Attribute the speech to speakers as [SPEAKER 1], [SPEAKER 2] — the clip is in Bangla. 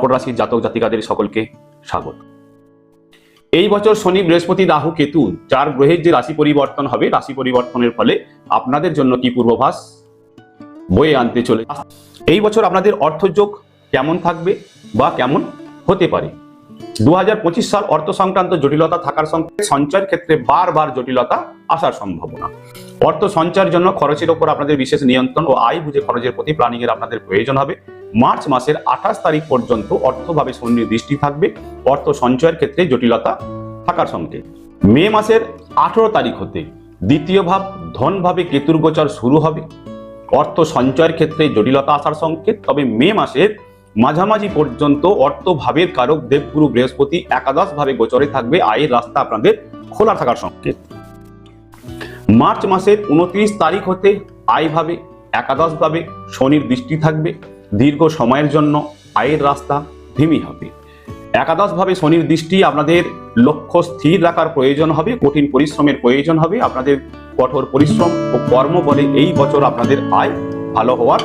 [SPEAKER 1] মকর রাশির জাতক জাতিকাদের সকলকে স্বাগত। এই বছর শনি বৃহস্পতি রাহু কেতু চার গ্রহের যে রাশি পরিবর্তন হবে, রাশি পরিবর্তনের ফলে আপনাদের জন্য কি পূর্বাভাস বয়ে আনতে চলে এই বছর আপনাদের অর্থযোগ কেমন থাকবে বা কেমন হতে পারে? দু হাজার পঁচিশ সাল অর্থ সংক্রান্ত জটিলতা থাকার সঙ্গে সঞ্চয়ের ক্ষেত্রে বারবার জটিলতা আসার সম্ভাবনা। অর্থ সঞ্চয়ের জন্য খরচের ওপর আপনাদের বিশেষ নিয়ন্ত্রণ ও আয় বুঝে খরচের প্রতি প্ল্যানিং এর আপনাদের প্রয়োজন হবে। মার্চ মাসের আঠাশ তারিখ পর্যন্ত অর্থভাবে শনির দৃষ্টি থাকবে। অর্থ সঞ্চয়ের ক্ষেত্রে জটিলতা থাকার সঙ্গে। মে মাসের আঠেরো তারিখ হতে দ্বিতীয় ভাব ধন ভাবে কেতুর গোচর শুরু হবে। অর্থ সঞ্চয়ের ক্ষেত্রে জটিলতা আসার সংকেত, তবে মে মাসের মাঝামাঝি পর্যন্ত অর্থ ভাবের কারক দেবগুরু বৃহস্পতি একাদশ ভাবে গোচরে থাকবে। আয়ের রাস্তা আপনাদের খোলা থাকার সংকেত। মার্চ মাসের উনত্রিশ তারিখ হতে আয় ভাবে একাদশ ভাবে শনির দৃষ্টি থাকবে। দীর্ঘ সময়ের জন্য আয়ের রাস্তা ধীমি হবে। একাদশভাবে শনির দৃষ্টি আপনাদের লক্ষ্য স্থির রাখার প্রয়োজন হবে, কঠিন পরিশ্রমের প্রয়োজন হবে। আপনাদের কঠোর পরিশ্রম ও কর্ম বলে এই বছর আপনাদের আয় ভালো হওয়ার